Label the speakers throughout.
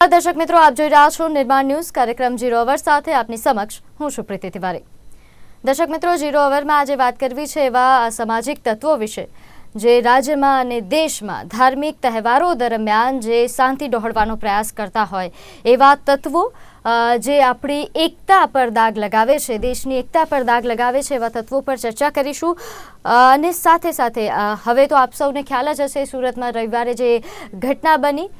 Speaker 1: દર્શક મિત્રો, આપ જોઈ રહ્યા છો નિર્માણ ન્યૂઝ કાર્યક્રમ જીરો અવર સાથે આપની સમક્ષ હું છું તિવારી. દર્શક મિત્રો જીરો અવરમાં આજે વાત કરવી છે એવા સામાજિક તત્વો વિશે, જે રાજ્યમાં અને દેશમાં ધાર્મિક તહેવારો દરમિયાન જે શાંતિ ડહોળવાનો પ્રયાસ કરતા હોય, એવા તત્વો જે આપણી એકતા પર દાગ લગાવે છે, દેશની એકતા પર દાગ લગાવે છે એવા તત્વો પર ચર્ચા કરીશું. અને સાથે સાથે હવે તો આપ સૌને ખ્યાલ જ હશે, સુરતમાં રવિવારે જે ઘટના બની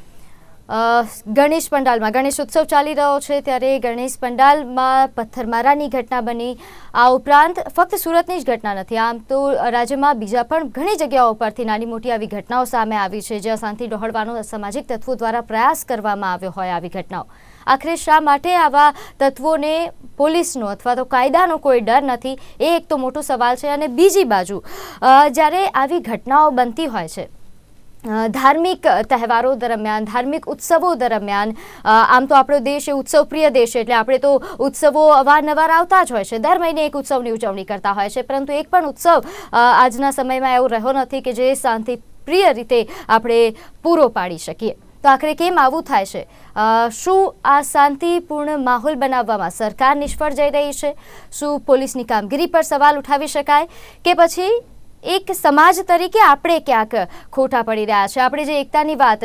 Speaker 1: ગણેશ પંડાલમાં. ગણેશ ઉત્સવ ચાલી રહ્યો છે ત્યારે ગણેશ પંડાલમાં પથ્થરમારાની ઘટના બની. આ ઉપરાંત ફક્ત સુરતની જ ઘટના નથી, આમ તો રાજ્યમાં બીજા પણ ઘણી જગ્યાઓ પરથી નાની મોટી આવી ઘટનાઓ સામે આવી છે, જ્યાં શાંતિ ડહોળવાનો સામાજિક તત્વો દ્વારા પ્રયાસ કરવામાં આવ્યો હોય આવી ઘટનાઓ. આખરે શા માટે આવા તત્વોને પોલીસનો અથવા તો કાયદાનો કોઈ ડર નથી? એ એક તો મોટો સવાલ છે અને બીજી બાજુ જ્યારે આવી ઘટનાઓ બનતી હોય છે ધાર્મિક તહેવારો દરમિયાન, ધાર્મિક ઉત્સવો દરમિયાન આમ તો આપણો દેશ એ ઉત્સવપ્રિય દેશ એટલે આપણે તો ઉત્સવો અવારનવાર આવતા જ હોય છે. દર મહિને એક ઉત્સવની ઉજવણી કરતા હોય છે, પરંતુ એક પણ ઉત્સવ આજના સમયમાં એવો રહ્યો નથી કે જે શાંતિપ્રિય રીતે આપણે પૂરો પાડી શકીએ. તો આખરે કેમ આવું થાય છે? શું આ શાંતિપૂર્ણ માહોલ બનાવવામાં સરકાર નિષ્ફળ જઈ રહી છે? શું પોલીસની કામગીરી પર સવાલ ઉઠાવી શકાય? કે પછી એક સમાજ તરીકે આપણે ક્યાંક ખોટા પડી રહ્યા છે. આપણે જે એકતાની વાત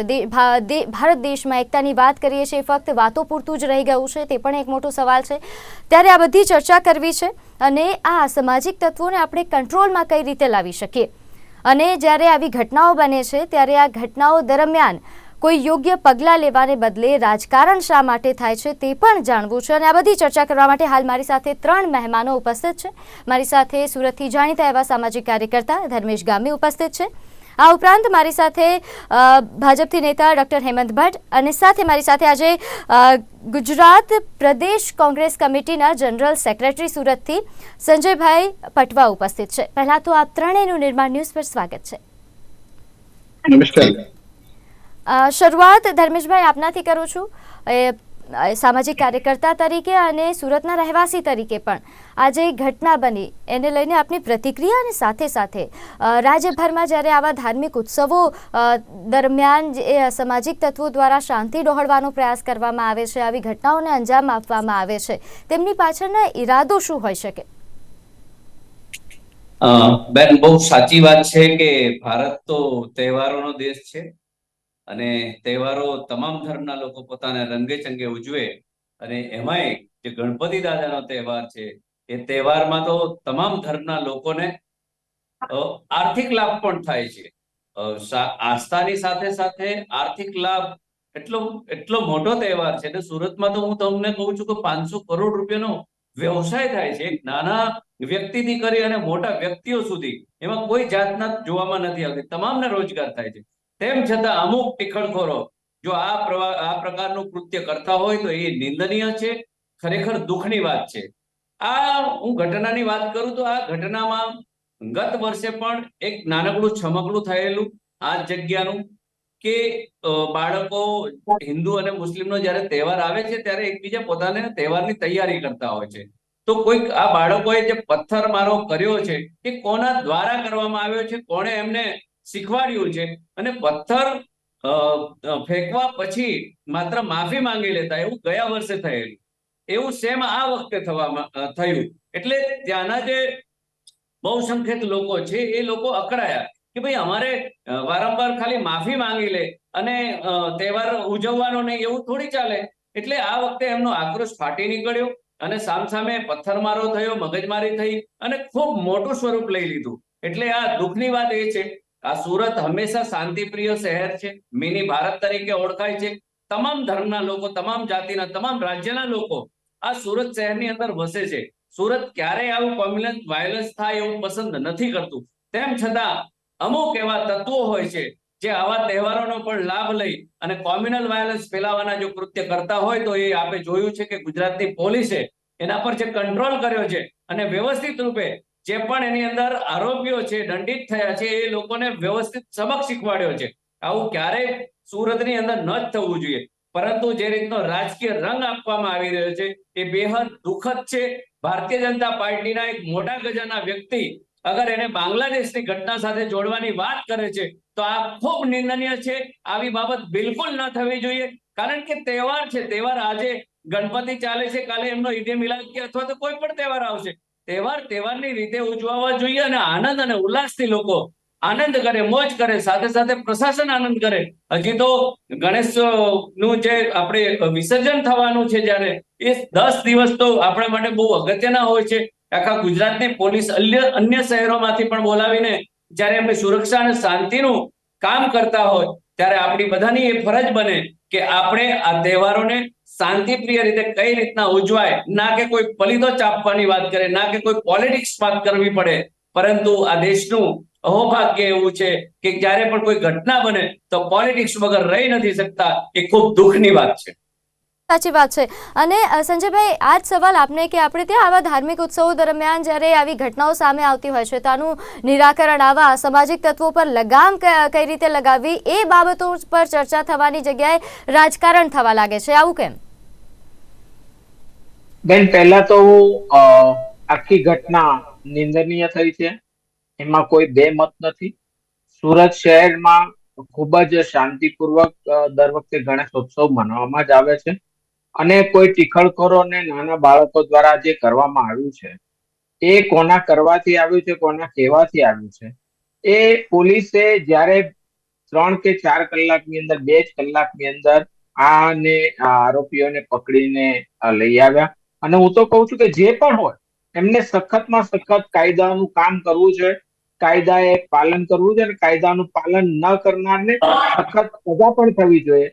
Speaker 1: ભારત દેશમાં એકતાની વાત કરીએ છીએ, ફક્ત વાતો પૂરતું જ રહી ગયું છે, તે પણ એક મોટો સવાલ છે. ત્યારે આ બધી ચર્ચા કરવી છે અને આ સામાજિક તત્વોને આપણે કંટ્રોલમાં કઈ રીતે લાવી શકીએ? અને જ્યારે આવી ઘટનાઓ બને છે, ત્યારે આ ઘટનાઓ દરમિયાન કોઈ યોગ્ય પગલાં લેવાને બદલે રાજકારણ શા માટે થાય છે તે પણ જાણવું છે અને આ બધી ચર્ચા કરવા માટે હાલ મારી સાથે ત્રણ મહેમાનો ઉપસ્થિત છે. મારી સાથે સુરતથી જાણીતા એવા સામાજિક કાર્યકર્તા ધર્મેશ ગામી ઉપસ્થિત છે. આ ઉપરાંત મારી સાથે ભાજપથી નેતા ડૉક્ટર હેમંત ભટ્ટ અને સાથે મારી સાથે આજે ગુજરાત પ્રદેશ કોંગ્રેસ કમિટીના જનરલ સેક્રેટરી સુરતથી સંજયભાઈ પટવા ઉપસ્થિત છે. પહેલાં તો આ ત્રણેયનું નિર્માણ ન્યૂઝ પર સ્વાગત છે.
Speaker 2: નમસ્કાર.
Speaker 1: શરૂઆત ધર્મેશભાઈ આપનાથી કરું છું. સામાજિક કાર્યકર્તા તરીકે અને સુરતના રહેવાસી તરીકે પણ આ જે ઘટના બની. એને લઈને આપની પ્રતિક્રિયા અને સાથે સાથે રાજ્યભરમાં જ્યારે આવા ધાર્મિક ઉત્સવો દરમિયાન જે સામાજિક તત્વો દ્વારા શાંતિ ડહોળવાનો પ્રયાસ કરવામાં આવે છે, આવી ઘટનાઓને અંજામ આપવામાં આવે છે, તેમની પાછળના ઈરાદો શું હોઈ શકે?
Speaker 3: બેન, બહુ સાચી વાત છે કે ભારત તો તહેવારોનો દેશ છે. અને તહેવારો તમામ ધર્મના લોકો પોતાના રંગે ચંગે ઉજવે. અને એમાંય જે ગણપતિ દાદાનો તહેવાર છે, એ તહેવારમાં તો તમામ ધર્મના લોકોને આર્થિક લાભ પણ થાય છે. આસ્થાની સાથે સાથે આર્થિક લાભ એટલો એટલો મોટો તહેવાર છે એટલે સુરતમાં તો હું તમને કહું છું કે પાંચસો કરોડ રૂપિયાનો વ્યવસાય થાય છે. નાના વ્યક્તિથી કરી અને મોટા વ્યક્તિઓ સુધી. એમાં કોઈ જાતના જોવામાં નથી આવતી. તમામને રોજગાર થાય છે. તેમ છતાં અમુક ટીખળખોરો જો આ આ પ્રકારનું કૃત્ય કરતા હોય તો એ નિંદનીય છે, ખરેખર દુઃખની વાત છે. આ હું ઘટનાની વાત કરું તો આ ઘટનામાં ગત વર્ષે પણ એક નાનકડું છમકડું થયેલું આ જગ્યાનું કે બાળકો હિન્દુ અને મુસ્લિમનો જ્યારે તહેવાર આવે છે ત્યારે એકબીજા પોતાને તહેવારની તૈયારી કરતા હોય છે. તો કોઈક આ બાળકોએ જે પથ્થરમારો કર્યો છે એ કોના દ્વારા કરવામાં આવ્યો છે, કોણે એમને શીખવાડ્યું છે અને પથ્થર ફેંકવા પછી માત્ર માફી માંગી લેતા એવું ગયા વર્ષે થયેલું. એવું સેમ આ વખતે થવામાં થયું. એટલે ત્યાંના જે બહુસંખ્યક લોકો છે એ લોકો અકળાયા કે ભાઈ અમારે વારંવાર ખાલી માફી માંગી લે અને તહેવાર ઉજવવાનો નહીં એવું થોડી ચાલે. એટલે આ વખતે એમનો આક્રોશ ફાટી નીકળ્યો અને સામસામે પથ્થરમારો થયો, મગજમારી થઈ અને ખૂબ મોટું સ્વરૂપ લઈ લીધું. એટલે આ દુઃખની વાત એ છે આ સુરત હંમેશા શાંતિપ્રિય શહેર છે. મિની ભારત તરીકે ઓળખાય છે. તમામ ધર્મના લોકો, તમામ જાતિના, તમામ રાજ્યના લોકો આ સુરત શહેરની અંદર વસે છે. સુરત ક્યારેય આવું કોમ્યુનલ વાયલન્સ થાય એવું પસંદ નથી કરતું. તેમ છતાં અમુક એવા તત્વો હોય છે જે આવા તહેવારોનો પણ લાભ લઈ અને કોમ્યુનલ વાયલન્સ ફેલાવવાના જો કૃત્ય કરતા હોય તો એ આપણે જોયું છે કે ગુજરાતની પોલીસે એના પર જે કંટ્રોલ કર્યો છે અને વ્યવસ્થિત રૂપે જે પણ એની અંદર આરોપીઓ છે, દંડિત થયા છે, એ લોકોને વ્યવસ્થિત સબક શીખવાડ્યો છે. આવું ક્યારેય સુરતની અંદર ન જ થવું જોઈએ. પરંતુ જે રીતનો રાજકીય રંગ આપવામાં આવી રહ્યો છે, એ બેહદ દુઃખદ છે. ભારતીય જનતા પાર્ટીના એક મોટા ગજાના વ્યક્તિ અગર એને બાંગ્લાદેશની ઘટના સાથે જોડવાની વાત કરે છે, તો આ ખૂબ નિંદનીય છે. આવી બાબત બિલકુલ ન થવી જોઈએ. કારણ કે તહેવાર છે, તહેવાર આજે ગણપતિ ચાલે છે, કાલે એમનો ઈદે મિલાદ કે અથવા તો કોઈ પણ તહેવાર આવશે. તહેવાર, તહેવારની રીતે ઉજવવા જોઈએ અને આનંદ અને ઉલ્લાસથી લોકો આનંદ કરે, મોજ કરે, સાથે સાથે પ્રશાસન આનંદ કરે. હજી તો ગણેશનું જે આપણે વિસર્જન થવાનું છે જ્યારે, એ દસ દિવસ તો આપણા માટે બહુ અગત્યના હોય છે. આખા ગુજરાતની પોલીસ અન્ય અન્ય શહેરોમાંથી પણ બોલાવીને જ્યારે એમની સુરક્ષા અને શાંતિનું કામ કરતા હોય, ત્યારે આપણી બધાની એ ફરજ બને કે આપણે આ તહેવારોને શાંતિપ્રિય રીતે કઈ રીતના ઉજવાય, ના કે કોઈ પલિતો ચાપવાની વાત કરે, ના કે કોઈ પોલિટિક્સ વાત કરવી પડે, પરંતુ આ દેશનું અહોભાગ્ય એવું છે કે જ્યારે પણ કોઈ ઘટના બને, તો પોલિટિક્સ વગર રહી નથી શકતા, એ ખૂબ દુઃખની વાત છે.
Speaker 1: સાચી વાત છે. અને સંજયભાઈ આ જ સવાલ આપને કે આપણે ત્યાં આવા ધાર્મિક ઉત્સવો દરમિયાન જ્યારે આવી ઘટનાઓ સામે આવતી હોય છે, તો આનું નિરાકરણ આવા સામાજિક તત્વો પર લગામ કઈ રીતે લગાવવી, એ બાબતો પર ચર્ચા થવાની જગ્યાએ રાજકારણ થવા લાગે છે. આવું કેમ?
Speaker 4: બેન, પહેલા તો આખી ઘટના નિંદનીય થઈ છે. એમાં કોઈ બે મત નથી. સુરત શહેરમાં ખૂબ જ શાંતિપૂર્વક દર વખતે ગણેશોત્સવ મનાવવામાં જ આવે છે. અને કોઈ ટીખળખોરો અને નાના બાળકો દ્વારા જે કરવામાં આવ્યું છે, એ કોના કરવાથી આવ્યું છે, કોના કહેવાથી આવ્યું છે? એ પોલીસે જ્યારે ત્રણ કે ચાર કલાકની અંદર, બે જ કલાકની અંદર આને આરોપીઓને પકડીને લઈ આવ્યા. અને હું તો કહું છું કે જે પણ હોય, એમને સખતમાં સખત કાયદાનું કામ કરવું છે. કાયદાએ પાલન કરવું છે અને કાયદાનું પાલન ન કરનારને સખત સજા પણ થવી જોઈએ.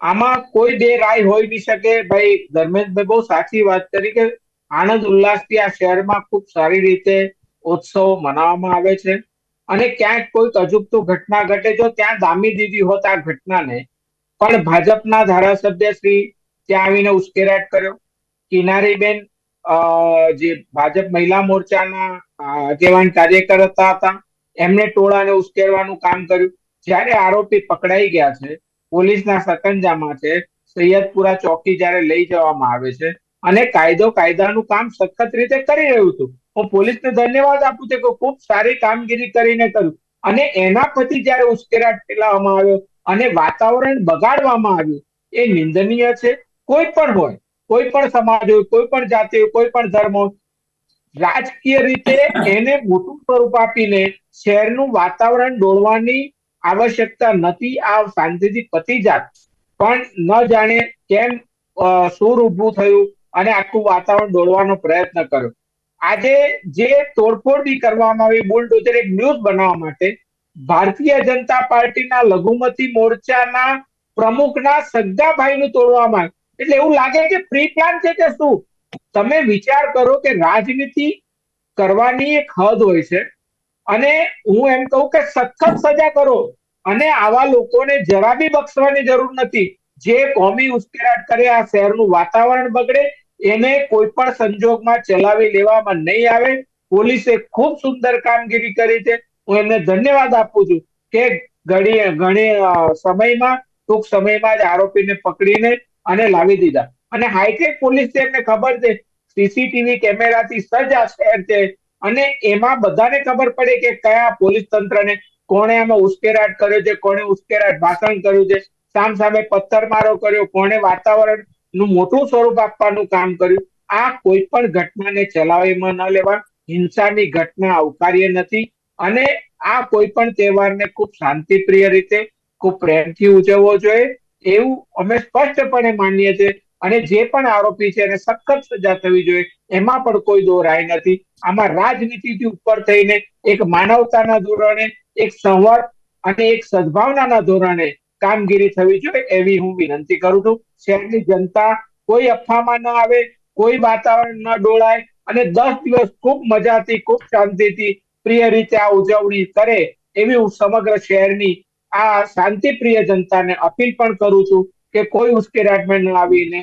Speaker 4: આમાં કોઈ બે રાય હોઈ નહીં શકે. ભાઈ, ધર્મેશભાઈ બહુ સાચી વાત કરી કે આનંદ ઉલ્લાસથી આ શહેરમાં ખૂબ સારી રીતે ઉત્સવ મનાવવામાં આવે છે. અને ક્યાંક કોઈક અજુબતું ઘટના ઘટે, જો ત્યાં દામી દીધી હોત આ ઘટનાને. પણ ભાજપના ધારાસભ્ય શ્રી ત્યાં આવીને ઉશ્કેરાટ કર્યો. કિનારીબેન જે ભાજપ મહિલા મોરચાના આગેવાન કાર્યકર્તા હતા, એમને ટોળાને ઉશ્કેરવાનું કામ કર્યું. જ્યારે આરોપી પકડાઈ ગયા છે, પોલીસના સકંજામાં છે, સૈયદપુરા ચોકી જ્યારે લઈ જવામાં આવે છે અને કાયદો કાયદાનું કામ સખત રીતે કરી રહ્યું હતું. હું પોલીસને ધન્યવાદ આપું છું કે ખૂબ સારી કામગીરી કરીને કર્યું. અને એના પછી જ્યારે ઉશ્કેરાટ ફેલાવવામાં આવ્યો અને વાતાવરણ બગાડવામાં આવ્યું, એ નિંદનીય છે. કોઈ પણ હોય કોઈ પણ સમાજ હોય, કોઈ પણ જાતિ હોય, કોઈ પણ ધર્મ હોય, રાજકીય રીતે એને મોટું સ્વરૂપ આપીને શહેરનું વાતાવરણ ડોળવાની આવશ્યકતા નથી આ શાંતિથી પતી જાત. પણ ન જાણે કેમ સુર ઉભું થયું અને આખું વાતાવરણ ડોળવાનો પ્રયત્ન કર્યો. આજે જે તોડફોડ બી કરવામાં આવી બુલડોઝર એક ન્યૂઝ બનાવવા માટે ભારતીય જનતા પાર્ટીના લઘુમતી મોરચાના પ્રમુખના સગાભાઈનું તોડવામાં એટલે એવું લાગે કે પ્રી પ્લાન છે કે શું? તમે વિચાર કરો કે રાજનીતિ કરવાની એક હદ હોય છે. અને હું એમ કહું કે સખત સજા કરો. અને આવા લોકોને જરા બી બક્ષવાની જરૂર નથી. જે કોમી ઉશ્કેરાટ કરે, આ શહેરનું વાતાવરણ બગડે, એને કોઈ પણ સંજોગમાં ચલાવી લેવામાં નહીં આવે. પોલીસે ખૂબ સુંદર કામગીરી કરી છે. હું એમને ધન્યવાદ આપું છું કે ઘણી ઘણી સમયમાં, ટૂંક સમયમાં જ આરોપીને પકડીને અને લાવી દીધા. અને હાઈટેક પોલીસ એમને ખબર છે. સીસીટીવી કેમેરાથી સજ્જ આ શહેર છે. અને એમાં બધાને ખબર પડે કે કયા પોલીસ તંત્રને કોણે આમાં ઉશ્કેરાટ કર્યો છે, કોણે ઉશ્કેરાટ ભાષણ કર્યું છે. સામ સામે પથ્થરમારો કર્યો, કોણે વાતાવરણનું મોટું સ્વરૂપ આપવાનું કામ કર્યું. આ કોઈ પણ ઘટનાને ચલાવીમાં ન લેવા, હિંસાની ઘટના અવકાર્ય નથી. અને આ કોઈ પણ તહેવારને ખૂબ શાંતિપ્રિય રીતે, ખૂબ પ્રેમથી ઉજવવો જોઈએ. એવું અમે સ્પષ્ટપણે માનીએ છીએ અને જે પણ આરોપી છે એને સખત સજા થવી જોઈએ. એમાં પણ કોઈ દોરાય નથી. આમાં રાજનીતિથી ઉપર થઈને એક માનવતાના ધોરણે, એક સંવાદ અને એક સદભાવનાના ધોરણે કામગીરી થવી જોઈએ એવી હું વિનંતી કરું છું. શહેરની જનતા કોઈ અફવામાં ન આવે, કોઈ વાતાવરણ ન ડોળાય અને દસ દિવસ ખૂબ મજાથી, ખૂબ શાંતિથી, પ્રિય રીતે આ ઉજવણી કરે એવી હું સમગ્ર શહેરની આ શાંતિપ્રિય જનતાને અપીલ પણ કરું છું કે કોઈ ઉશ્કેરાટમાં ન આવીને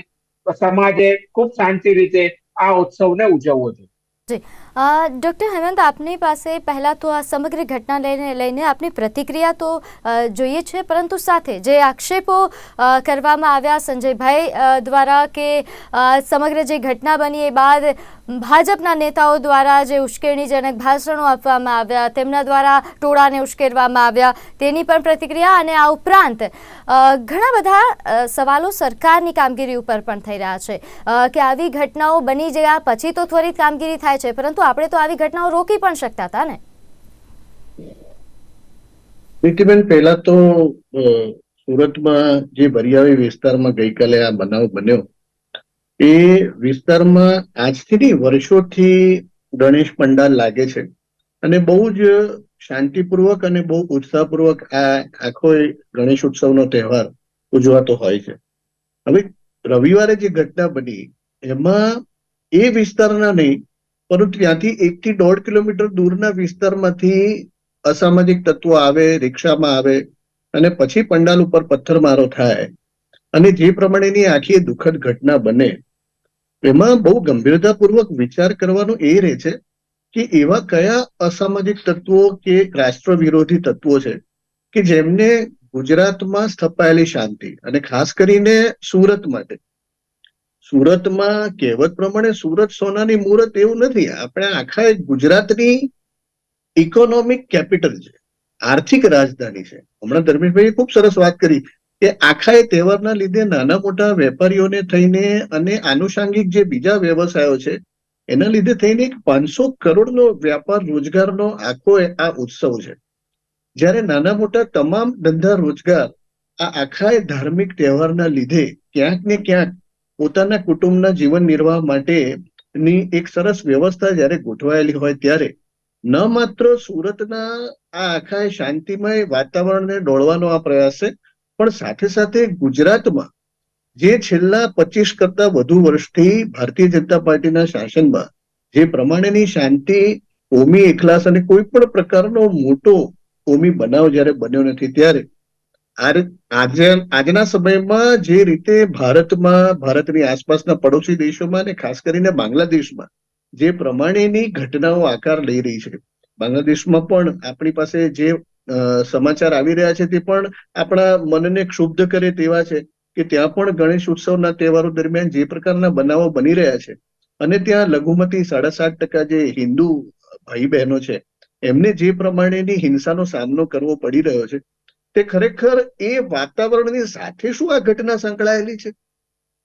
Speaker 4: સમાજે ખૂબ શાંતિ રીતે આ ઉત્સવને ઉજવવો જોઈએ.
Speaker 1: ડૉક્ટર હેમંત આપની પાસે પહેલાં તો આ સમગ્ર ઘટના લઈને લઈને આપની પ્રતિક્રિયા તો જોઈએ છે પરંતુ સાથે જે આક્ષેપો કરવામાં આવ્યા સંજયભાઈ દ્વારા કે સમગ્ર જે ઘટના બની એ બાદ ભાજપના નેતાઓ દ્વારા જે ઉશ્કેરણીજનક ભાષણો આપવામાં આવ્યા, તેમના દ્વારા ટોળાને ઉશ્કેરવામાં આવ્યા, તેની પણ પ્રતિક્રિયા અને આ ઉપરાંત ઘણા બધા સવાલો સરકારની કામગીરી ઉપર પણ થઈ રહ્યા છે. કે આવી ઘટનાઓ બની ગયા પછી તો ત્વરિત કામગીરી થાય છે, પરંતુ આપણે તો આવી ઘટનાઓ રોકી પણ શકતા હતા ને.
Speaker 2: નીતિબેન પહેલા તો સુરતમાં જે બરિયાવી વિસ્તારમાં ગઈકાલે આ બનાવ બન્યો, એ વિસ્તારમાં આજથી વર્ષોથી ગણેશ પંડાલ લાગે છે અને બહુ જ શાંતિપૂર્વક અને બહુ ઉત્સાહપૂર્વક આ આખો ગણેશ ઉત્સવનો તહેવાર ઉજવાતો હોય છે. હવે રવિવારે જે ઘટના બની, એમાં એ વિસ્તારના નહીં પરંતુ ત્યાંથી એક થી દોઢ કિલોમીટર દૂરના વિસ્તારમાંથી અસામાજિક તત્વો આવે, રિક્ષામાં આવે અને પછી પંડાલ ઉપર પથ્થરમારો થાય અને જે પ્રમાણેની આખી દુઃખદ ઘટના બને. એમાં બહુ ગંભીરતાપૂર્વક વિચાર કરવાનો એ રહે છે કે એવા કયા અસામાજિક તત્વો કે રાષ્ટ્ર વિરોધી તત્વો છે કે જેમને ગુજરાતમાં સ્થપાયેલી શાંતિ અને ખાસ કરીને સુરત માટે સુરતમાં કહેવત પ્રમાણે સુરત સોનાની મુહૂર્ત એવું નથી. આપણે આખા ગુજરાતની ઇકોનોમિક કેપિટલ છે, આર્થિક રાજધાની છે. હમણાં ધર્મેશભાઈએ ખૂબ સરસ વાત કરી કે આખા એ તહેવારના લીધે નાના મોટા વેપારીઓને થઈને અને આનુષાંગિક જે બીજા વ્યવસાયો છે, એના લીધે થઈને એક પાંચસો કરોડનો વ્યાપાર રોજગારનો આખો આ ઉત્સવ છે. જ્યારે નાના મોટા તમામ ધંધા રોજગાર આ આખા એ ધાર્મિક તહેવારના લીધે ક્યાંક ને ક્યાંક પોતાના કુટુંબના જીવન નિર્વાહ માટેની એક સરસ વ્યવસ્થા જ્યારે ગોઠવાયેલી હોય ત્યારે ન માત્ર સુરતના આ આખા શાંતિમય વાતાવરણને ડોળવાનો આ પ્રયાસ છે, પણ સાથે સાથે ગુજરાતમાં જે છેલ્લા પચીસ કરતા વધુ વર્ષથી ભારતીય જનતા પાર્ટીના શાસનમાં જે પ્રમાણેની શાંતિ કોમી એકલાસ અને કોઈ પણ પ્રકારનો મોટો કોમી બનાવ જ્યારે બન્યો નથી ત્યારે આજે આજના સમયમાં જે રીતે ભારતમાં, ભારતની આસપાસના પડોશી દેશોમાં અને ખાસ કરીને બાંગ્લાદેશમાં જે પ્રમાણેની ઘટનાઓ આકાર લઈ રહી છે. બાંગ્લાદેશમાં પણ આપણી પાસે જે સમાચાર આવી રહ્યા છે તે પણ આપણા મનને ક્ષુબ્ધ કરે તેવા છે કે ત્યાં પણ ગણેશ ઉત્સવના તહેવારો દરમિયાન જે પ્રકારના બનાવો બની રહ્યા છે અને ત્યાં લઘુમતી સાડા સાત ટકા જે હિન્દુ ભાઈ બહેનો છે એમને જે પ્રમાણેની હિંસાનો સામનો કરવો પડી રહ્યો છે તે ખરેખર એ વાતાવરણની સાથે શું આ ઘટના સંકળાયેલી છે?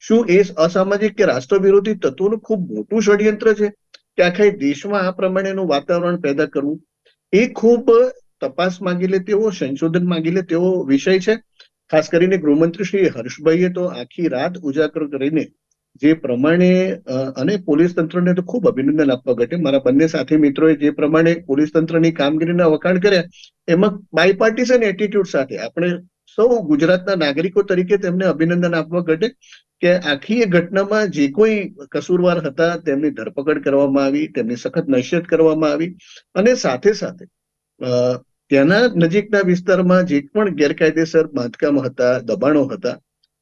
Speaker 2: શું એ અસામાજિક કે રાષ્ટ્ર વિરોધી તત્વોનું ખૂબ મોટું ષડયંત્ર છે? કે આખા દેશમાં આ પ્રમાણેનું વાતાવરણ પેદા કરવું? એ ખૂબ તપાસ માંગી લે તેવો, સંશોધન માંગી લે તેવો વિષય છે. ખાસ કરીને ગૃહમંત્રી શ્રી હર્ષભાઈએ તો આખી રાત ઉજાગર કરીને જે પ્રમાણે અને પોલીસ તંત્રને તો ખૂબ અભિનંદન આપવા ઘટે મારા બંને સાથી મિત્રોએ જે પ્રમાણે પોલીસ તંત્રની કામગીરીના વખાણ કર્યા, એમાં બાયપાર્ટીસન એટીટ્યુડ સાથે આપણે સૌ ગુજરાતના નાગરિકો તરીકે તેમને અભિનંદન આપવા ઘટે કે આખી એ ઘટનામાં જે કોઈ કસૂરવાર હતા, તેમની ધરપકડ કરવામાં આવી, તેમની સખત નશ્યત કરવામાં આવી અને સાથે સાથે ત્યાંના નજીકના વિસ્તારમાં જે પણ ગેરકાયદેસર બાંધકામ હતા, દબાણો હતા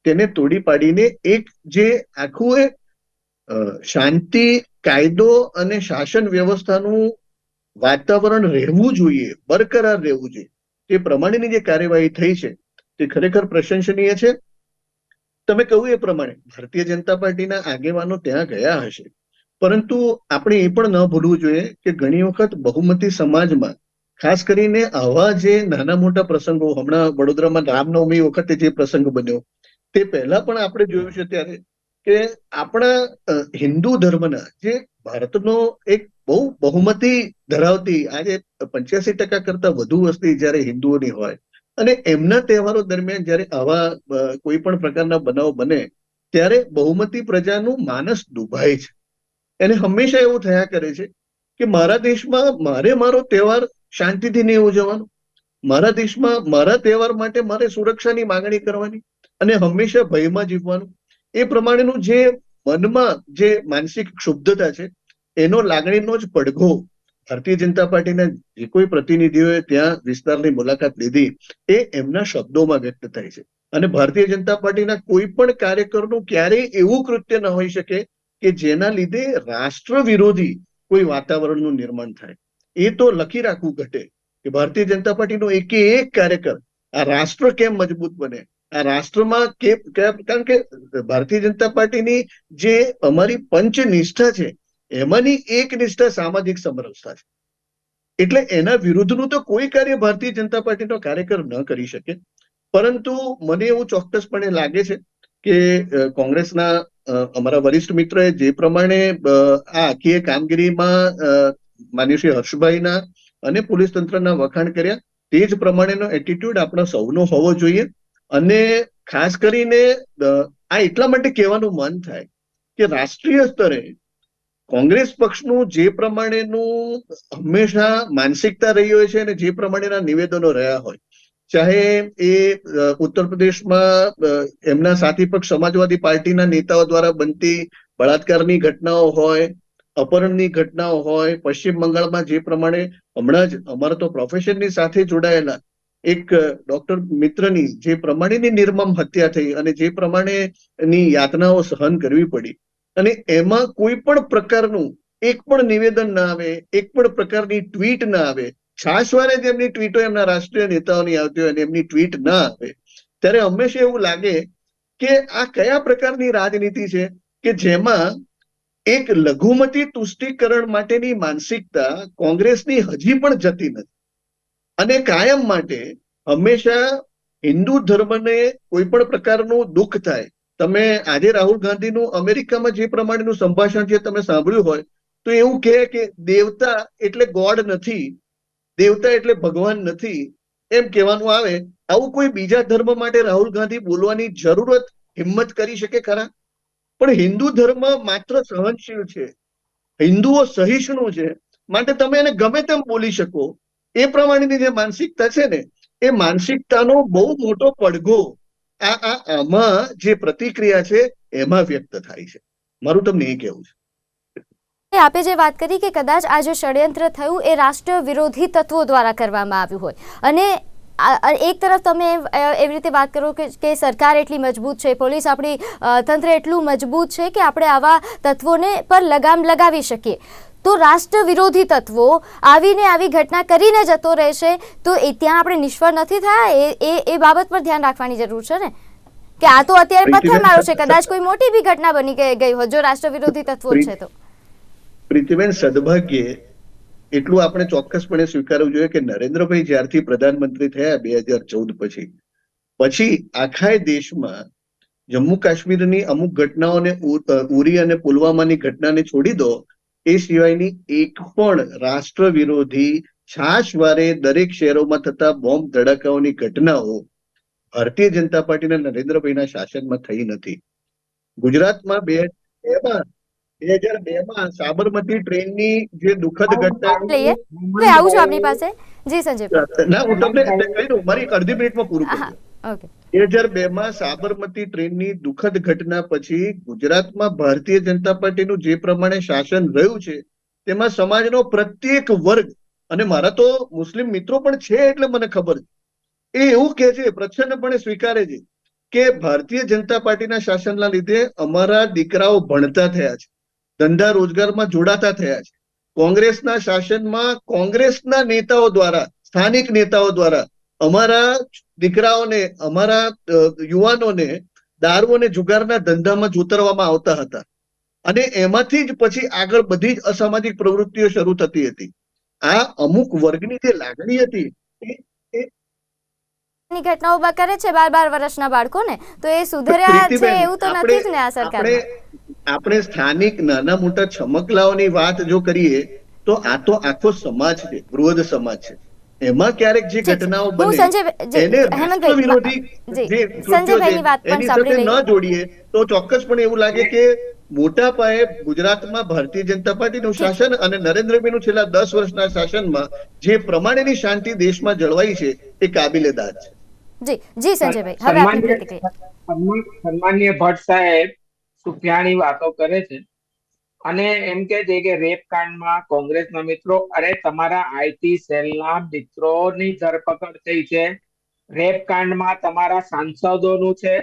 Speaker 2: તેને તોડી પાડીને એક જે આખું એ શાંતિ, કાયદો અને શાસન વ્યવસ્થાનું વાતાવરણ રહેવું જોઈએ, બરકરાર રહેવું જોઈએ, તે પ્રમાણેની જે કાર્યવાહી થઈ છે, તે ખરેખર પ્રશંસનીય છે. તમે કહ્યું એ પ્રમાણે, ભારતીય જનતા પાર્ટીના આગેવાનો ત્યાં ગયા હશે. પરંતુ આપણે એ પણ ન ભૂલવું જોઈએ કે ઘણી વખત બહુમતી સમાજમાં, ખાસ કરીને આવા જે નાના મોટા પ્રસંગો, હમણાં વડોદરામાં રામનવમી વખતે જે પ્રસંગ બન્યો તે પહેલા પણ આપણે જોયું છે ત્યારે કે આપણા હિન્દુ ધર્મના જે ભારતનો એક બહુ બહુમતી ધરાવતી આજે પંચ્યાસી ટકા કરતા વધુ વસ્તી જ્યારે હિન્દુઓની હોય અને એમના તહેવારો દરમિયાન જ્યારે આવા કોઈ પણ પ્રકારના બનાવ બને ત્યારે બહુમતી પ્રજાનું માનસ દુભાય છે. એને હંમેશા એવું થયા કરે છે કે મારા દેશમાં મારે મારો તહેવાર શાંતિથી નહીં ઉજવવાનો, મારા દેશમાં મારા તહેવાર માટે મારે સુરક્ષાની માંગણી કરવાની અને હંમેશા ભયમાં જીવવાનું. એ પ્રમાણેનું જે મનમાં જે માનસિક ક્ષુબ્ધતા છે, એનો લાગણીનો જ પડઘો ભારતીય જનતા પાર્ટીના જે કોઈ પ્રતિનિધિઓએ ત્યાં વિસ્તારની મુલાકાત લીધી, એ એમના શબ્દોમાં વ્યક્ત થાય છે. અને ભારતીય જનતા પાર્ટીના કોઈ પણ કાર્યકરનું ક્યારેય એવું કૃત્ય ન હોઈ શકે કે જેના લીધે રાષ્ટ્ર વિરોધી કોઈ વાતાવરણનું નિર્માણ થાય. એ તો લખી રાખવું ઘટે કે ભારતીય જનતા પાર્ટીનો એકે એક કાર્યકર આ રાષ્ટ્ર કેમ મજબૂત બને? રાષ્ટ્રમાં કે કારણ કે ભારતીય જનતા પાર્ટીની જે અમારી પંચ નિષ્ઠા છે, એમાંની એક નિષ્ઠા સામાજિક સમરસતા છે. એટલે એના વિરુદ્ધનું તો કોઈ કાર્ય ભારતીય જનતા પાર્ટીનો કાર્યકર ન કરી શકે. પરંતુ મને એવું ચોક્કસપણે લાગે છે કે કોંગ્રેસના અમારા વરિષ્ઠ મિત્રોએ જે પ્રમાણે આ આખી કામગીરીમાં માન્ય શ્રી હર્ષભાઈના અને પોલીસ તંત્રના વખાણ કર્યા, તે જ પ્રમાણેનો એટીટ્યુડ આપણા સૌનો હોવો જોઈએ. અને ખાસ કરીને આ એટલા માટે કહેવાનું મન થાય કે રાષ્ટ્રીય સ્તરે કોંગ્રેસ પક્ષનું જે પ્રમાણેનું હંમેશા માનસિકતા રહી હોય છે અને જે પ્રમાણેના નિવેદનો રહ્યા હોય, ચાહે એ ઉત્તર પ્રદેશમાં એમના સાથી પક્ષ સમાજવાદી પાર્ટીના નેતાઓ દ્વારા બનતી બળાત્કારની ઘટનાઓ હોય, અપહરણની ઘટનાઓ હોય, પશ્ચિમ બંગાળમાં જે પ્રમાણે હમણાં જ અમારા તો પ્રોફેશનની સાથે જોડાયેલા એક ડોક્ટર મિત્રની જે પ્રમાણેની નિર્મમ હત્યા થઈ અને જે પ્રમાણેની યાતનાઓ સહન કરવી પડી અને એમાં કોઈ પણ પ્રકારનું એક પણ નિવેદન ના આવે, એક પણ પ્રકારની ટ્વીટ ના આવે છાશવારે જેમની ટ્વીટો એમના રાષ્ટ્રીય નેતાઓની આવતી હોય અને એમની ટ્વીટ ના આવે, ત્યારે હંમેશા એવું લાગે કે આ કયા પ્રકારની રાજનીતિ છે કે જેમાં એક લઘુમતી તુષ્ટિકરણ માટેની માનસિકતા કોંગ્રેસની હજી પણ જતી નથી. અને કાયમ માટે હંમેશા હિન્દુ ધર્મને કોઈ પણ પ્રકારનું દુઃખ થાય, તમે આજે રાહુલ ગાંધીનું અમેરિકામાં જે પ્રમાણેનું સંભાષણ છે તમે સાંભળ્યું હોય, તો એવું કહે કે દેવતા એટલે ગોડ નથી, દેવતા એટલે ભગવાન નથી, એમ કહેવાનું આવે. આવું કોઈ બીજા ધર્મ માટે રાહુલ ગાંધી બોલવાની જરૂરત, હિંમત કરી શકે ખરા? પણ હિન્દુ ધર્મ માત્ર સહનશીલ છે. હિન્દુઓ સહિષ્ણુ છે. માટે તમે એને ગમે તેમ બોલી શકો. એ પ્રમાણેની જે માનસિકતા છે ને, એ માનસિકતાનો બહુ મોટો પડઘો આ આ, આમાં જે પ્રતિક્રિયા છે એમાં વ્યક્ત થાય છે. મારું તમને એ કહેવું છે.
Speaker 1: આપે જે વાત કરી કે કદાચ આ જે ષડયંત્ર થયું એ રાષ્ટ્ર વિરોધી તત્વો દ્વારા કરવામાં આવ્યું હોય. અને એક તરફ તમે એવી રીતે વાત કરો કે સરકાર એટલી મજબૂત છે, પોલીસ આપણી તંત્ર એટલું મજબૂત છે કે આપણે આવા તત્વોને પર લગામ લગાવી શકીએ. તો રાષ્ટ્ર વિરોધી તત્વો આવીને આવી ઘટના કરીને જતો રહેશે તો એ ત્યાં આપણે નિષ્ફળ નથી થયા? એ એ બાબત પર ધ્યાન રાખવાની જરૂર છે ને? કે આ તો અત્યારે પથ્થર મારો છે કદાચ કોઈ મોટી બી ઘટના બની ગઈ ગઈ હોય જો રાષ્ટ્ર વિરોધી તત્વો છે તો.
Speaker 2: પ્રીતિબેન સદભાગ્યે એટલું આપણે ચોક્કસપણે સ્વીકારવું જોઈએ કે નરેન્દ્રભાઈ જ્યારથી પ્રધાનમંત્રી થયા બે હજાર ચૌદ પછી. પછી આખા દેશમાં જમ્મુ કાશ્મીરની અમુક ઘટનાઓને ઉરી અને પુલવામાની ઘટનાને છોડી દો એ સિવાયની એક પણ રાષ્ટ્ર વિરોધી છાશવારે દરેક શહેરોમાં થતા બોમ્બ ધડાકાઓની ઘટનાઓ ભારતીય જનતા પાર્ટીના નરેન્દ્રભાઈના શાસનમાં થઈ નથી. ગુજરાતમાં બે બેમાં બે હજાર બે માં સાબરમતી ટ્રેનની જે દુઃખદ ઘટના.
Speaker 1: આવું છું આપની પાસે. જી સંજય.
Speaker 2: ના હું તમને કહી દઉં મારી અડધી મિનિટમાં પૂરું કરી બે હજાર બે માં સાબરમતી ટ્રેનની દુઃખદ ઘટના પછી ગુજરાતમાં ભારતીય જનતા પાર્ટીનું જે પ્રમાણે શાસન રહ્યું છે, તેમાં સમાજનો પ્રત્યેક વર્ગ, અને મારા તો મુસ્લિમ મિત્રો પણ છે એટલે મને ખબર છે. એ એવું કહે છે, પ્રચ્છન્નપણે સ્વીકારે છે કે ભારતીય જનતા પાર્ટીના શાસનના લીધે અમારા દીકરાઓ ભણતા થયા છે, ધંધા રોજગારમાં જોડાતા થયા છે. કોંગ્રેસના શાસનમાં કોંગ્રેસના નેતાઓ દ્વારા, સ્થાનિક નેતાઓ દ્વારા અમારા દીકરાઓને અમારા યુવાનોને દારૂ અને જુગારના ધંધામાં જોતરવામાં આવતા હતા. અને એમાંથી જ પછી આગળ બધી જ અસામાજિક પ્રવૃત્તિઓ શરૂ થતી હતી. આ અમુક વર્ગની જે લાગણી હતી
Speaker 1: ની ઘટનાઓ ઊભા કરે છે બાર બાર વર્ષના બાળકોને તો એ સુધર્યા છે એવું તો
Speaker 2: આપણે-
Speaker 1: નથી જ ને આ સરકાર
Speaker 2: આપણે સ્થાનિક નાના મોટા છમકલાઓની વાત જો કરીએ તો આ તો આખો સમાજ છે બૃહદ સમાજ છે. એમાં ક્યારેક જે ઘટનાઓ બને એને વિરોધી
Speaker 1: જે
Speaker 2: કૃત્યો
Speaker 1: સંજયભાઈની
Speaker 2: છે,
Speaker 1: વાત પણ
Speaker 2: એની સાથે ન જોડીએ તો ચોક્કસપણે એવું લાગે કે મોટા પાયે ગુજરાતમાં ભારતીય જનતા પાર્ટીનું શાસન અને નરેન્દ્રભાઈનું છેલ્લા દસ વર્ષના શાસનમાં જે પ્રમાણેની શાંતિ દેશમાં જળવાઈ છે એ કાબિલે દાદ છે.
Speaker 1: જી જી સંજયભાઈ હવે આપની પ્રતિક્રિયા.
Speaker 4: સન્માનીય ભટ્ટ સાહેબ સુફિયાણી વાતો કરે છે. અને એમ કે છે કે રેપ કાંડમાં કોંગ્રેસના મિત્રો, અરે તમારા આઈટી સેલના મિત્રોની ધરપકડ થઈ છે. રેપ કાંડમાં તમારા સાંસદોનું છે.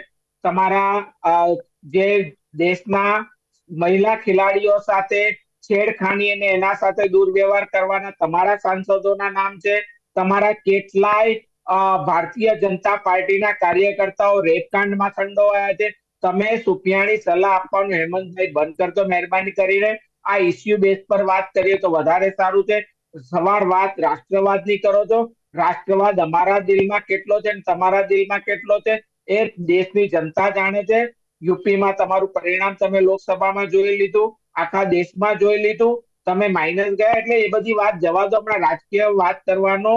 Speaker 4: તમારા જે દેશના મહિલા ખેલાડીઓ સાથે છેડખાની અને એના સાથે દુર્વ્યવહાર કરવાના તમારા સાંસદોના નામ છે. તમારા કેટલાય ભારતીય જનતા પાર્ટીના કાર્યકર્તાઓ રેપકાંડમાં સંડોવાયા છે. તમે સુપિયાણી સલાહ આપવાનું હેમંતભાઈ, બંધ કરજો મહેરબાની કરીને. આ ઇસ્યુ બેઝ પર વાત કરીએ તો વધારે સારું છે. સવાર વાત રાષ્ટ્રવાદની કરો છો. રાષ્ટ્રવાદ અમારા દિલમાં કેટલો છે અને તમારા દિલમાં કેટલો છે એ દેશની જનતા જાણે છે. યુપીમાં તમારું પરિણામ તમે લોકસભામાં જોઈ લીધું, આખા દેશમાં જોઈ લીધું. તમે માઇનસ ગયા એટલે એ બધી વાત જવા દો આપણા રાજકીય વાત કરવાનો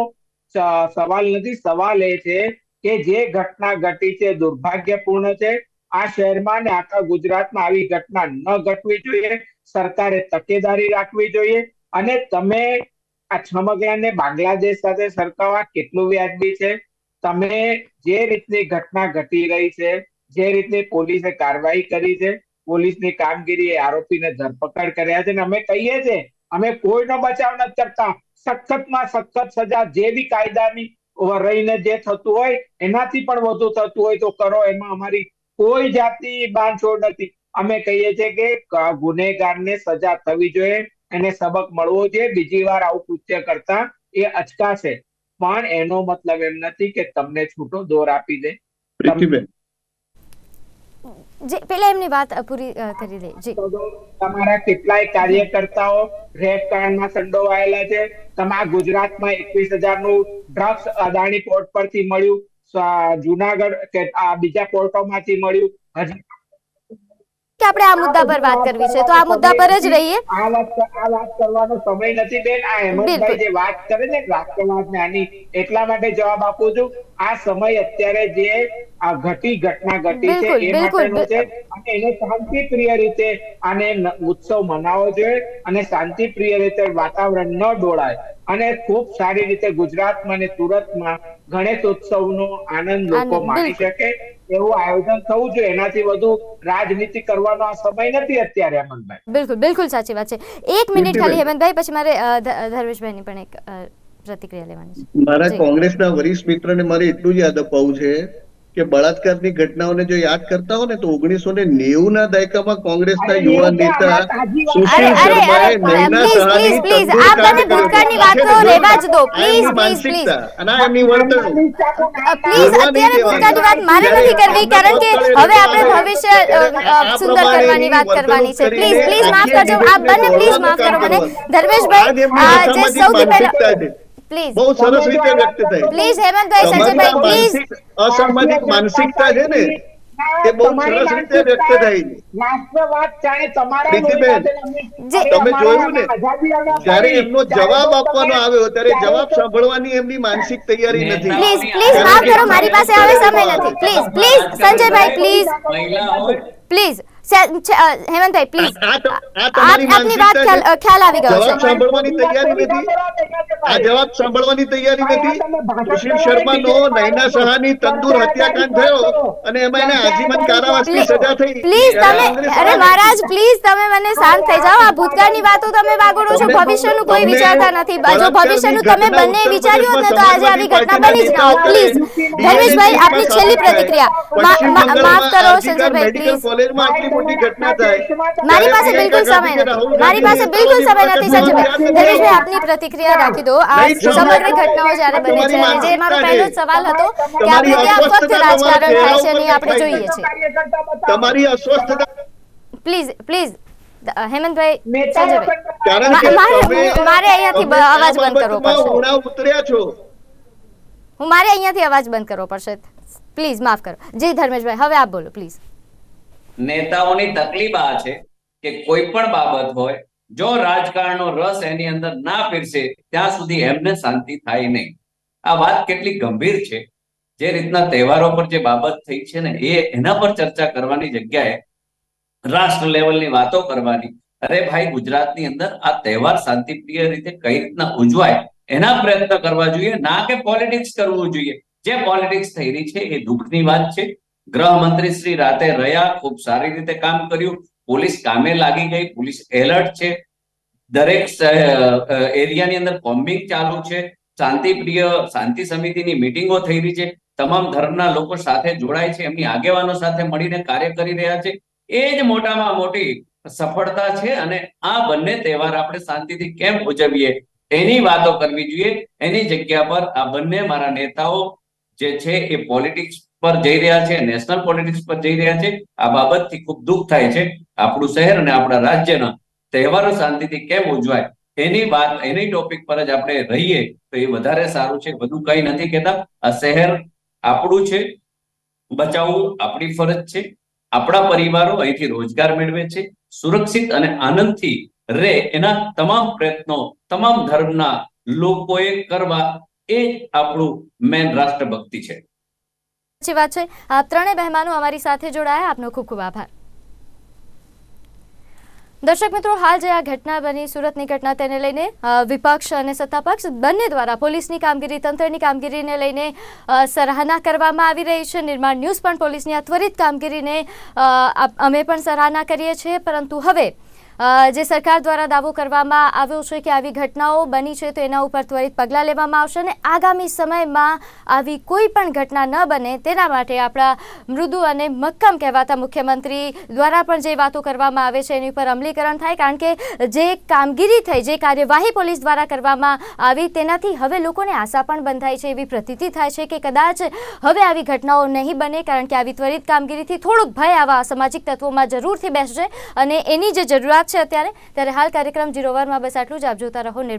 Speaker 4: સવાલ નથી. સવાલ એ છે કે જે ઘટના ઘટી છે, દુર્ભાગ્યપૂર્ણ છે આ શહેરમાં ને આખા ગુજરાતમાં આવી ઘટના ન ઘટવી જોઈએ. સરકારે તકેદારી રાખવી જોઈએ. અને તમે આ સમગ્રને બાંગ્લાદેશ સાથે સરખાવવા કેટલું વ્યાજબી છે? તમે જે રીતની ઘટના ઘટી રહી છે, જે રીતની પોલીસે કાર્યવાહી કરી છે, પોલીસની કામગીરી એ આરોપીને ધરપકડ કર્યા છે અને અમે કહીએ છીએ, અમે કોઈનો બચાવ નથી કરતા. સખતમાં સખત સજા જે બી કાયદાની રહીને જે થતું હોય, એનાથી પણ વધુ થતું હોય તો કરો, એમાં અમારી કોઈ જાતિ બાંધછોડ નથી. અમે કહીએ છીએ કે ગુનેગારને સજા થવી જોઈએ એને સબક મળવો જોઈએ બીજી વાર આવું કૃત્ય કરતા એ અચકાશે. પણ એનો મતલબ એમ નથી કે તમને છૂટો દોર આપી દે.
Speaker 1: જે પેલા એમની વાત પૂરી કરી દે. જી.
Speaker 4: તમારા કેટલાય કાર્યકર્તાઓ રેપ કાંડમાં સંડોવાયેલા છે. તમારા ગુજરાતમાં એકવીસ હજારનું ડ્રગ્સ અદાણી પોર્ટ પરથી મળ્યું. જુનાગઢ કે આ બીજા પોર્ટોમાંથી મળ્યું. હજી
Speaker 1: કે આપણે આ મુદ્દા પર વાત કરવી છે. તો આ મુદ્દા પર જ રહીએ.
Speaker 4: આ વાત આ વાત કરવાનો સમય નથી બેન. આ હેમંતભાઈ જે વાત કરે ને રાષ્ટ્રવાદ ને આની એટલા માટે જવાબ આપું છું. આ સમય અત્યારે જે આ ઘટી ઘટના ઘટી છે એ માટેનો છે. અને એને શાંતિપ્રિય રીતે આને ઉત્સવ મનાવવો જોઈએ અને શાંતિપ્રિય રીતે વાતાવરણ ન ડોળાય. અને ખૂબ સારી રીતે ગુજરાતમાં અને સુરતમાં ગણેશ ઉત્સવનો આનંદ લોકો માણી શકે. એવું આયોજન થવું જોઈએ. એનાથી વધુ રાજનીતિ કરવાનો આ સમય નથી અત્યારે હેમંતભાઈ
Speaker 1: બિલકુલ બિલકુલ સાચી વાત છે. એક મિનિટ ખાલી હેમંતભાઈ પછી મારે ધર્મેશભાઈની પણ એક પ્રતિક્રિયા લેવાની છે.
Speaker 2: મારા કોંગ્રેસના વરિષ્ઠ મિત્રને મારે એટલું જ યાદ અપાવું છે કે બળાત્કારની ઘટનાઓને જો યાદ કરતા હો ને તો ઓગણીસો ને નેવું ના દાયકામાં કોંગ્રેસના યુવા નેતા. સુશીલ શર્માએ નૈના સહાની
Speaker 1: વાતો રહેવા જ દો.
Speaker 2: અને એમની વર્તણૂક
Speaker 1: પ્લીઝ અત્યારે ભૂતકાળની વાત મારે નથી કરવી કારણ કે હવે આપણે ભવિષ્ય સુંદર કરવાની વાત કરવાની છે. પ્લીઝ પ્લીઝ માફ કરજો. આપ બંને પ્લીઝ માફ કરો મને. ધર્મેશભાઈ
Speaker 2: જ
Speaker 1: સૌથી પહેલા પ્લીઝ
Speaker 2: બહુ સરસ રીતે વ્યક્ત થઈ
Speaker 1: પ્લીઝ હેમંતભાઈ સંજયભાઈ પ્લીઝ
Speaker 2: અસામાજિક માનસિકતા છે ને એ બહુ સરસ રીતે વ્યક્ત થઈ તમે જોયું ને જ્યારે એમનો જવાબ આપવાનો આવ્યો ત્યારે
Speaker 4: ત્યારે
Speaker 2: જવાબ સાંભળવાની એમની માનસિક તૈયારી નથી.
Speaker 1: પ્લીઝ પ્લીઝ માફ કરો મારી પાસે હવે સમય નથી. પ્લીઝ પ્લીઝ સંજયભાઈ પ્લીઝ પ્લીઝ હેમંતભાઈ પ્લીઝ
Speaker 2: આ તમારી
Speaker 1: આપની વાત ખ્યાલ આવી ગયો. છે
Speaker 2: સાંભળવાની તૈયારી નથી. આ જવાબ સાંભળવાની તૈયારી નથી. સુશીલ શર્માનો નૈના સહાની તંદુર હત્યાકાંડ થયો અને એમાં એને આજીવન કારાવાસની સજા થઈ.
Speaker 1: પ્લીઝ તમે અરે મહારાજ પ્લીઝ તમે મને શાંત થઈ જાઓ. આ ભૂતકાળની વાતો તમે વાગોડો છો. ભવિષ્યનું કોઈ વિચારતા નથી. જો ભવિષ્યનું તમે બંને વિચાર્યું હોત ને તો આજે આવી ઘટના બની જ ના હોત. પ્લીઝ ધર્મેશભાઈ આપની છેલ્લી પ્રતિક્રિયા. માફ કરો સંજયભાઈ પ્લીઝ
Speaker 2: કોલેજમાં આટલી મોટી ઘટના થાય
Speaker 1: મારી પાસે બિલકુલ સમય નથી. મારી પાસે બિલકુલ સમય નથી સંજયભાઈ ધર્મેશભાઈ આપની પ્રતિક્રિયા રાખી દો. આ સમગ્ર ઘટનાઓ જ્યારે બને છે જે મારો પહેલો સવાલ હતો કે આપણે ત્યાં ફક્ત રાજકારણ થાય છે અને આપણે જોઈએ છે
Speaker 2: તમારી અસ્વસ્થતા
Speaker 1: પ્લીઝ પ્લીઝ. હેમંતભાઈ સંજયભાઈ મારે- મારે અહીંયાથી અવાજ બંધ કરવો પડશે.
Speaker 2: ઉતર્યા છો.
Speaker 1: હું મારે અહીંયાથી અવાજ બંધ કરવો પડશે. પ્લીઝ માફ કરો. જી ધર્મેશભાઈ હવે આપ બોલો પ્લીઝ.
Speaker 3: નેતાઓની તકલીફ આ છે કે કોઈ પણ બાબત હોય, જો રાજકારણનો રસ એની અંદર ના પીરસે, ત્યાં સુધી એમને શાંતિ થાય નહીં. આ વાત કેટલી ગંભીર છે. જે રીતના તહેવારો પર જે બાબત થઈ છે ને, એ એના પર ચર્ચા કરવાની જગ્યાએ રાષ્ટ્ર લેવલની વાતો કરવાની. અરે ભાઈ, ગુજરાતની અંદર આ તહેવાર શાંતિપ્રિય રીતે કઈ રીતના ઉજવાય, એના પ્રયત્ન કરવા જોઈએ, ના કે પોલિટિક્સ કરવું જોઈએ. જે પોલિટિક્સ થઈ રહી છે, એ દુઃખની વાત છે. ગૃહમંત્રી શ્રી રાતે રહ્યા, ખૂબ સારી રીતે કામ કર્યું. પોલીસ કામે લાગી ગઈ. પોલીસ એલર્ટ છે. દરેક એરિયાની અંદર કોમ્બિંગ ચાલુ છે. શાંતિપ્રિય, શાંતિ સમિતિની મિટિંગો થઈ રહી છે. તમામ ધર્મના લોકો સાથે જોડાય છે. એમની આગેવાનો સાથે મળીને કાર્ય કરી રહ્યા છે. એ જ મોટામાં મોટી સફળતા છે અને આ બંને તહેવાર આપણે શાંતિથી કેમ ઉજવીએ એની વાતો કરવી જોઈએ. એની જગ્યા પર આ બંને મારા નેતાઓ જે છે એ પોલિટિક્સ પર જઈ રહ્યા છે નેશનલ પોલિટિક્સ પર જઈ રહ્યા છે. આ બાબતથી ખૂબ દુઃખ થાય છે આપણું શહેર અને આપણા રાજ્યના તહેવારો શાંતિથી કેમ ઉજવાય? એની વાત, એની ટોપિક પર જ આપણે રહીએ તો એ વધારે સારું છે. બધું કઈ નથી કહેતા. આ શહેર આપણું છે, બચાવવું આપણી ફરજ છે. આપણા પરિવારો અહીંથી રોજગાર મેળવે છે. સુરક્ષિત અને આનંદથી રહે એના તમામ પ્રયત્નો, તમામ ધર્મના લોકોએ કરવા એ આપણું મેન રાષ્ટ્રભક્તિ છે.
Speaker 1: સાચી વાત છે. આપ ત્રણેય મહેમાનો અમારી સાથે જોડાયા. આપનો ખૂબ ખૂબ આભાર. દર્શક મિત્રો, હાલ જે આ ઘટના બની, સુરતની ઘટના તેને લઈને વિપક્ષ અને સત્તાપક્ષ બંને દ્વારા પોલીસની કામગીરી, તંત્રની કામગીરીને લઈને સરાહના કરવામાં આવી રહી છે. નિર્માણ ન્યૂઝ પણ પોલીસની આ ત્વરિત કામગીરીને અમે પણ સરાહના કરીએ છીએ. પરંતુ હવે જે સરકાર દ્વારા દાવો કરવામાં આવ્યો છે કે આવી ઘટનાઓ બની છે તો એના ઉપર ત્વરિત પગલાં લેવામાં આવશે અને આગામી સમયમાં આવી કોઈ પણ ઘટના ન બને તેના માટે આપણા મૃદુ અને મક્કમ કહેવાતા મુખ્યમંત્રી દ્વારા પણ જે વાતો કરવામાં આવે છે એની ઉપર અમલીકરણ થાય, કારણ કે જે કામગીરી થઈ, જે કાર્યવાહી પોલીસ દ્વારા કરવામાં આવી તેનાથી હવે લોકોને આશા પણ બંધાય છે, એવી પ્રતીતિ થાય છે કે કદાચ હવે આવી ઘટનાઓ નહીં બને, કારણ કે આવી ત્વરિત કામગીરીથી થોડુંક ભય આવા સામાજિક તત્વોમાં જરૂરથી બેસશે અને એની જે જરૂરિયાત છે અત્યારે ત્યારે હાલ કાર્યક્રમ જીરો માં બસ આટલું જ. આપ જોતા રહો નિર્માણ